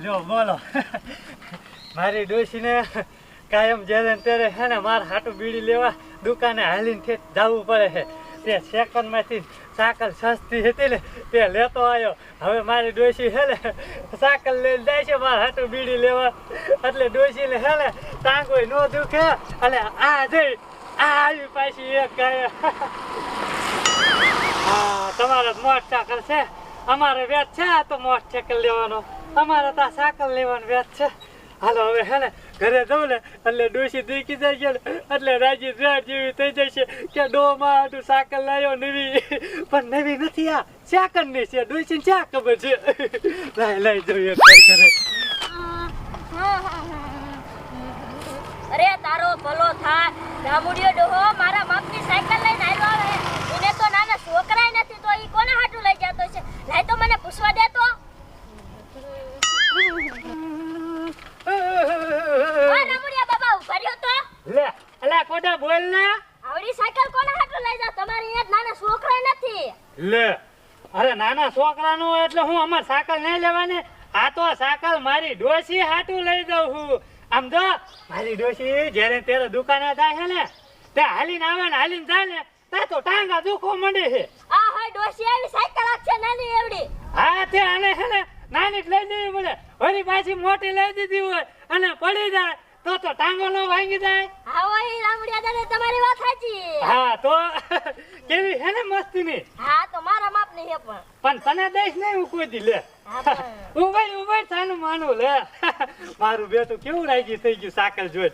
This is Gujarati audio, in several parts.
લ્યો, બોલો. મારી ડોશીને કાયમ જ્યારે ત્યારે છે ને મારે હાટું બીડી લેવા દુકાને હાલીને ઠેઠ જવું પડે છે. તે સેકન્ડમાંથી સાકલ સસ્તી હતી ને તે લેતો આવ્યો હવે મારી ડોશી હે ને સાકલ લઈને જાય છે મારે હાટું બીડી લેવા. એટલે ડોશીને હે ને ટાંગોય ન દુખે. અને આ જઈ આ આવી પાછી એક ગાય. હા, તમારે સાકલ છે. અમારે વેચ છે આ તો મોટરસાયકલ લેવાનો. અમારે તો સાકલ લેવાનું વ્યાજ છે. હાલો હવે હે ને, ઘરે જવું ને, એટલે ડોસી દીકી જાય ને, એટલે રાજી રાત જેવી થઈ જશે કે ડો માં આટલું સાયકલ લાવ્યો નવી. પણ નવી નથી આ સાયકલની છે. ડોસી ચા ખબર છે? લાઈ લાઈ જોઈએ ઘર. અરે તારો ભલો થાય. રામુડિયો ડોહો, મારા બાપની સાયકલ લઈને આવ્યો આવે એને તો નાના છોકરાય નથી, તો ઈ કોને હાટું લઈ જતો છે લાય તો મને પૂછવા દે તો આ રામુડિયા બાબા ઊભા રહ્યો તો લે અલા કોડા બોલ ને આવડી સાયકલ કોને હાટું લઈ જા તમારી અહીંયા નાના છોકરાય નથી લે અરે નાના છોકરાનું એટલે હું અમાર સાકલ નહીં લેવાની. આ તો સાકલ મારી ડોશી હાટું લઈ દઉં હું આમ જો મારી ડોશી જ્યારે તેરે દુકાને જાય છે ને તે હાલીને આવે ને હાલીને જાય ને તો ટાંગા દુખો મંડે છે. આ હા ડોસી આવી સાયકલ આખશે નાની એવડી. હા તે આને છે ને નાની જ લઈ લેવી પડે. વળી પાછી મોટી લઈ દીધી હોય અને પડી જાય. તો તો ટાંગો નો ભાંગી જાય. હા ઓય રામુડિયા દાદા તમારી વાત સાચી. હા તો કેવી છે ને મસ્તી ની હા તો મારા માપની હે પણ. પણ તને દઈશ નહીં હું કોઈ દી લે. હા ઉભર ઉભર થાનું માનું લે. મારું બેટું કેવું રાજી થઈ ગયું સાકલ જોઈ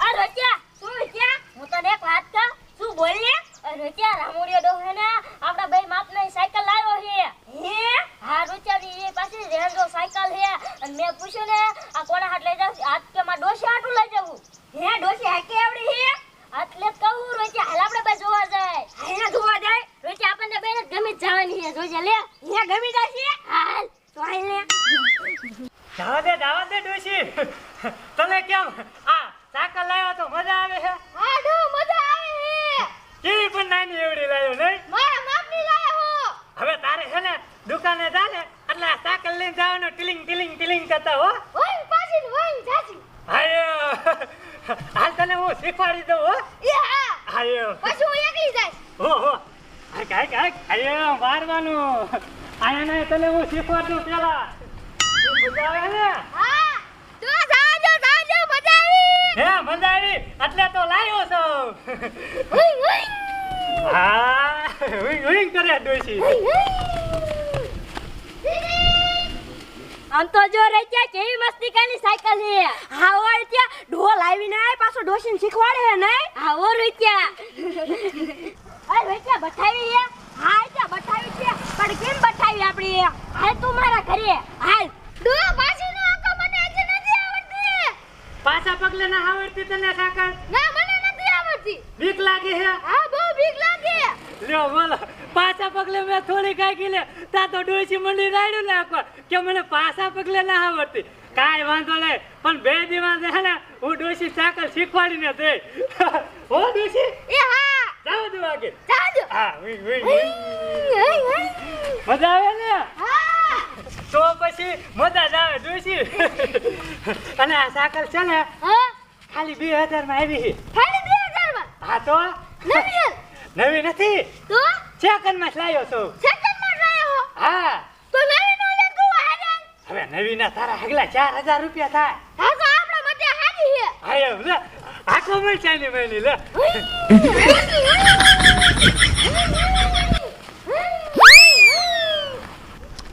આ રોટિયા શું રોટિયા હું તને એક વાત કહું શું બોલી આ રોટિયા રામુડિયો ડો હે ને આપડા બે માપની સાયકલ લાવ્યો છે હે હા રોટિયાની એ પાસે રેન્જો સાયકલ છે અને મેં પૂછ્યું ને આ કોના હાથ લઈ જાવ આજ કે માં ડોશી હાટું લઈ જવું હે ડોશી હાકે આવડી હે એટલે જ કહું રોટિયા હાલ આપણે બે જોવા જાય હે જોવા જાય રોટિયા આપણને બેને ગમી જ જવાની છે જોજે લે હે ગમી જશે હાલ તો હાલ લે જવા દે જવા દે ડોશી તને કેમ આ સાકલ લાવ્યો તો મજા આવે છે હા ડો મજા આવે છે કેવી પણ નાની એવડી લાવ્યો નહીં મારા માપની લાયા હો હવે તારે છે ને દુકાને જા એટલે આ સાકલ લઈને જવાનો ટિલિંગ ટિલિંગ ટિલિંગ કરતા હો. ઓય પાછી ઓય જાજી. હાયો. હાલ તને હું શીખવાડી દઉં હો. એ હા. હાયો. પછી હું એકલી જઈશ. હો હો. હાક કાય કાય હાયો મારવાનું આયા ને તને હું શીખવાડું પેલા. તું મજા આવે ને? હા. તું જાજો જાજો મજા આવી. હે મજા આવી? એટલે તો લાવ્યો છો. હા હુઈ હુઈ કરે ડોશી. આમ તો જો રચ્યા કેવી મસ્તી કાની સાયકલ હે હા ઓ રચ્યા ઢોલ આવીને આય પાછો ડોશીને શીખવાડે હે નહીં? હા ઓ રચ્યા અરે રચ્યા બઠાવી હે હા રચ્યા બઠાવી છે? પણ કેમ બઠાવી આપણી હાલ તું મારા ઘરે. હાલ. ડો પાછી નો આકો મને આજે નથી આવડતી. પાછા પગલે ના આવડતી તને સાકર ના મને નથી આવડતી. બીક લાગે હે? હા બહુ બીક લાગે. લ્યો બોલો. પાછા પગલે મેં થોડી કાંઈ લે. તા તો ડોશી મંડી રાડ્યું ને કે મને પાછા પગલે ના આવડતી. કાંઈ વાંધો નહીં. પણ બે દિવસ છે ને હું ડોશી સાકર શીખવાડીને દે. હો ડોશી? એ હા. જાવ દો આગે જાજો હા હુઈ હુઈ હુઈ. મજા આવે ને? હા. તો પછી મજા જ આવે ડોશી. અને આ સાકર છે ને હા. ખાલી બે હજારમાં આવી ખાલી બે હજારમાં? હા તો? નવી નવી નથી? તો? સેકન્ડમાં લાવ્યો છું. સેકન્ડમાં લાયો? હો. હા તો નવી નો લે તું હારે હવે નવી ના તારા હગલા 4000 રૂપિયા થાય. હા તો આપણા માટે હારી હે. અરે લે. આખો મળ ચાલી મેલી લે.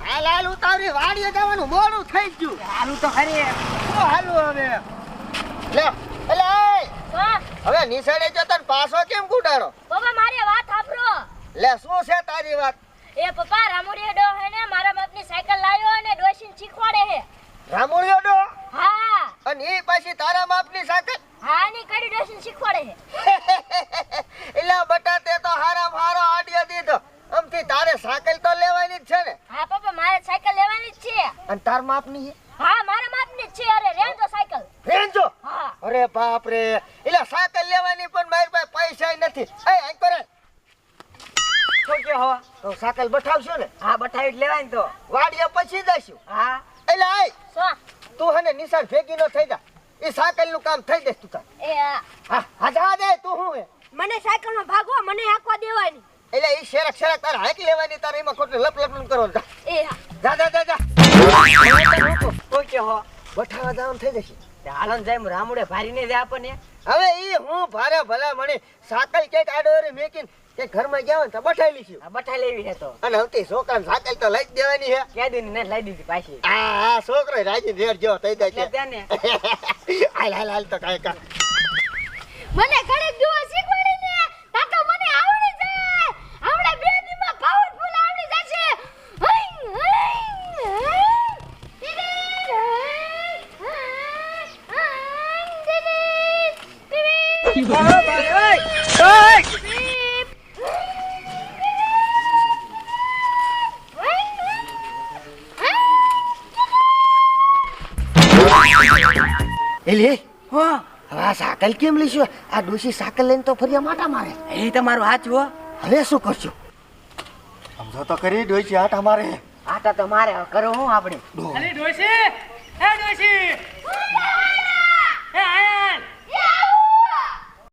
હાલ હાલ ઉતાવળી વાડીએ જવાનું મોડું થઈ ગયું. હાલું તો ખરી શું હાલું હવે? લે એટલે હવે નિશાળે જતો પાછો કેમ કુટાડો? બાબા મારી વાત લે શું છે તારી વાત? એ પપ્પા રામુડી ડો હે ને મારા બાપની સાયકલ લાવ્યો અને ડોશીન શીખવાડે હે. રામુડિયો ડો? હા. અને એ પછી તારા બાપની સાયકલ? હા ની કડી ડોશીન શીખવાડે હે. એટલે બટા તે તો હારા હારો આડિયો દીધો. આમથી તારે સાયકલ તો લેવાની જ છે ને. હા પપ્પા મારે સાયકલ લેવાની જ છે. અને તાર માપની છે? હા મારા માપની જ છે. અરે રેન્જો સાયકલ. રેન્જો? હા. અરે બાપ રે એટલે સાયકલ લેવાની પણ મારી પાસે પૈસા નથી. એ અહીં કરે. કે હો તો સાકલ બઠાવશો ને? હા બઠાવી લેવાય ને તો. વાડીએ પછી જઈશું. હા. એટલે આય. તું હને નિશાળ ભેગી ન થઈ જા. એ સાકલનું કામ થઈ જશે તું તાર. એ હા હા જા દે તું હું મને સાયકલમાં ભાગવા મને હાંકવા દેવાની. એટલે એ શેરક શેરક તારે હાક લેવાની તારે એમાં ખોટું લપ લપ કરો જા. એ હા. જા જા જા જા. શું હો બઠાવા જવાનું થઈ જશે. તે જાય રામુડે ભારીને દે આપણને. હવે ઈ હું ભારે ભલા મને સાકલ ક્યાંક આડો મેકીને કે ઘરમાં ગયા હોય ને તો બઠાઈ લીધી આ બઠા લેવી છે તો. અને હવે છોકરાને સાકલ તો લઈ દેવાની છે. ક્યાં દી ને લઈ દીધી પાછી. હા હા છોકરો રાજી રેડ જો તઈ દે ત્યાં ને. હાલ હાલ હાલ તો કાય કા મને ઘરે જોવા એલી હો. હવે આ સાકલ કેમ લઈશું આ ડોશી સાકલ લઈને તો ફરી માટા મારે. એ તમારું હાથ જુઓ. હવે શું કરશું? સમજો તો કરી ડોશી આટા મારે આટા તો મારે કરો હું આપણે? અલી ડોશી એ ડોશી એ આયન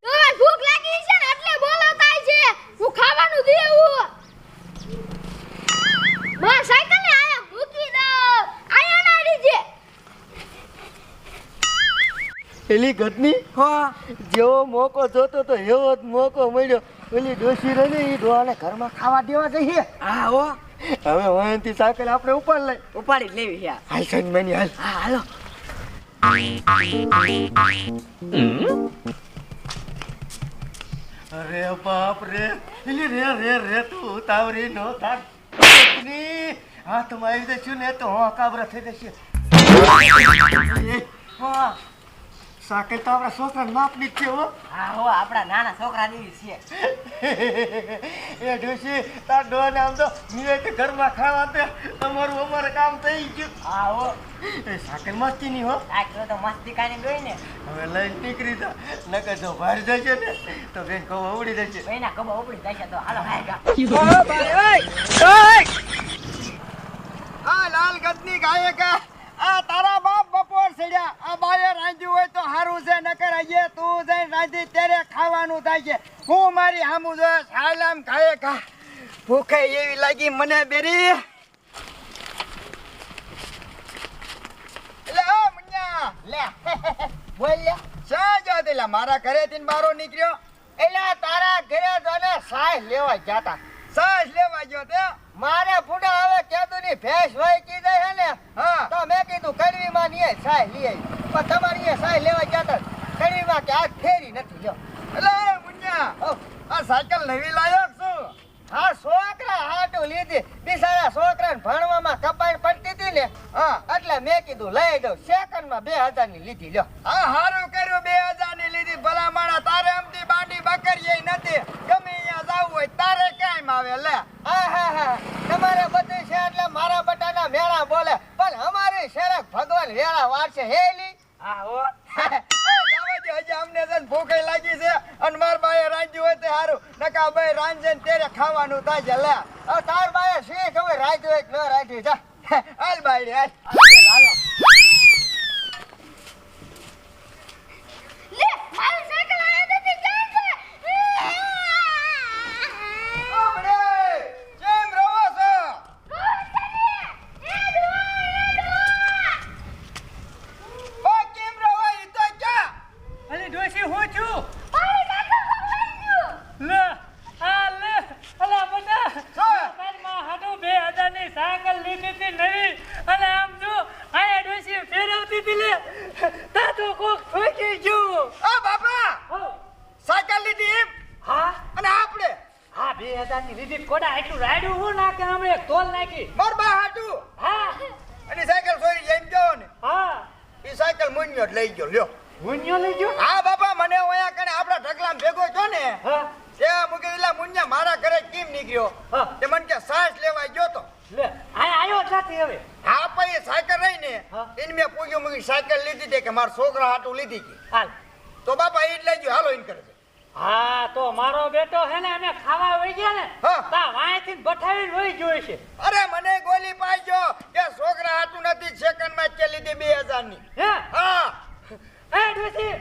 તોય ભૂખ લાગી છે ને એટલે બોલાવતા છે હું ખાવાનું દેવું માં સાયકલ ને આયા મૂકી દો આયા ના દીજે એલી ઘટની જેવો મોકો જોતો તો એવો જ મોકો મળ્યો. ઓલી ડોસી રહી ને એ ઘરમાં ખાવા દેવા જઈએ. હા હો. હવે અહીંથી સાયકલ આપણે ઉપર લઈ. ઉપાડી જ લેવી છે હાલ સાઈન મેની હાલ. હા હાલો. અરે બાપ રે. એલી રે રે રે તું ઉતાવળી નો થાક. હાથમાં આવી જશું ને તો હું કાબરા થઈ જશે. હો. સાયકલ તો આપણા છોકરા માપની જ છે હો. હા હો આપણા નાના છોકરા જેવી છે. એ ડોશી તાર ડોને આમ તો નિવેતે ઘરમાં ખાવા તે તમારું અમારે કામ થઈ ગયું. હા હો. એ સાયકલ મસ્તી ની હો. આ કિલો તો મસ્તી કાની ગઈ ને. હવે લઈને નીકળી જા. નકર જો બહાર જશે ને તો બેન કહો ઉડી જશે. એના કબા ઉપડી જશે તો હાલો હાયગા આ લાલ ગતની ગાયકા આ તારા સડ્યા. આ બાએ રાંધ્યું હોય તો સારું છે, નકર આજે તું જઈને રાંધી, ત્યારે ખાવાનું થાય છે. હું મારી હામું જો સાલામ ખાય ખા. ભૂખે એવી લાગી મને બેરી. મારા ઘરે થી બારો નીકળ્યો. એલા તારા ઘરે તો સાસ લેવા જાતા સાસ લેવા ગયો તે. મારે ફૂડા હવે ભેંસ હોય કીધે છે ને? હા. તો મેં કીધું કડવી માં ની સાય લઈ આવી પણ તમારી એ સાય લેવા ગયા તા. કડવી માં કે આ ફેરી નથી જો એટલે મુન્યા આ સાયકલ નવી લાયો છું. હા છોકરા હાટું લીધી. બિચારા છોકરાને ભણવામાં કપાઈ પડતી હતી ને. હા. એટલે મેં કીધું લઈ દઉં. સેકન્ડમાં બે હજારની લીધી લ્યો. હા હારું કર્યું બે હજારની લીધી. ભલા માણા તારે અમથી બાંડી બકરી નથી. ગમે અહીંયા જાવું હોય તારે કાંઈ આવે લે. હા હા હા. તમારે બધું છે એટલે મારા બટાના મેળા બોલે. પણ અમારી શરક ભગવાન વેળા વારશે હેલી હા હો હજી અમને છે ને ભૂખે લાગી છે. અને માર બાએ રાંધ્યું હોય તે હારું. નકા ભાઈ રાંધે ને ત્યારે ખાવાનું થાય છે લે. હવે તાર બાએ શી ખબર રાંધ્યું હોય કે ન રાંધ્યું જા. હાલ બાઈ હાલ. હાલો લે મારી સાયકલ આયા નથી ક્યાં છે આપણે કેમ રહો છો ઓ કેમ રહો ઈ તો ક્યાં અલી ડોશી હું છું લે આ લે અલા બધા શું? માં હાટુ બે હજારની સાયકલ લીધી હતી નવી અને આમ જો આયા ડોશી ફેરવતી હતી લે તા તો કોક ઠોકી ગયું આ બાપા હો. સાયકલ લીધી એમ હા અને આપણે હા બે હજારની લીધી કોડા એટલું રાડ્યું હું નાખે અમે એક તોલ નાખી માર બા હાટું હા અને સાયકલ સોરી એમ ગયો ને હા એ સાયકલ મુન્યો જ લઈ ગયો લ્યો. મુન્યો લઈ ગયો? હા બાપા મને ઓયા કણે આપડા ઢગલામાં ભેગો થયો ને તે મુકે એલા મુન્યા મારા ઘરે કેમ નીકળ્યો? તે મને કે સાસ લેવા ગયો તો. લે આ આયો નથી હવે. હા પછી સાયકલ રહી ને. એને મેં પૂછ્યું મુકી સાયકલ લીધી તે કે મારા છોકરા હાટું લીધી કે? હાલ. તો બાપા એ જ લઈ ગયો. હાલો ઇન કરે છે હા તો મારો બેટો હે ને અમે ખાવા વહી ગયા ને હા. તા વાંયથી બઠાવીને વહી ગયો છે અરે મને ગોલી પાડજો. કે છોકરા હાટું નથી સેકન્ડમાં લીધી બે હજારની હે. હા એ ડોશી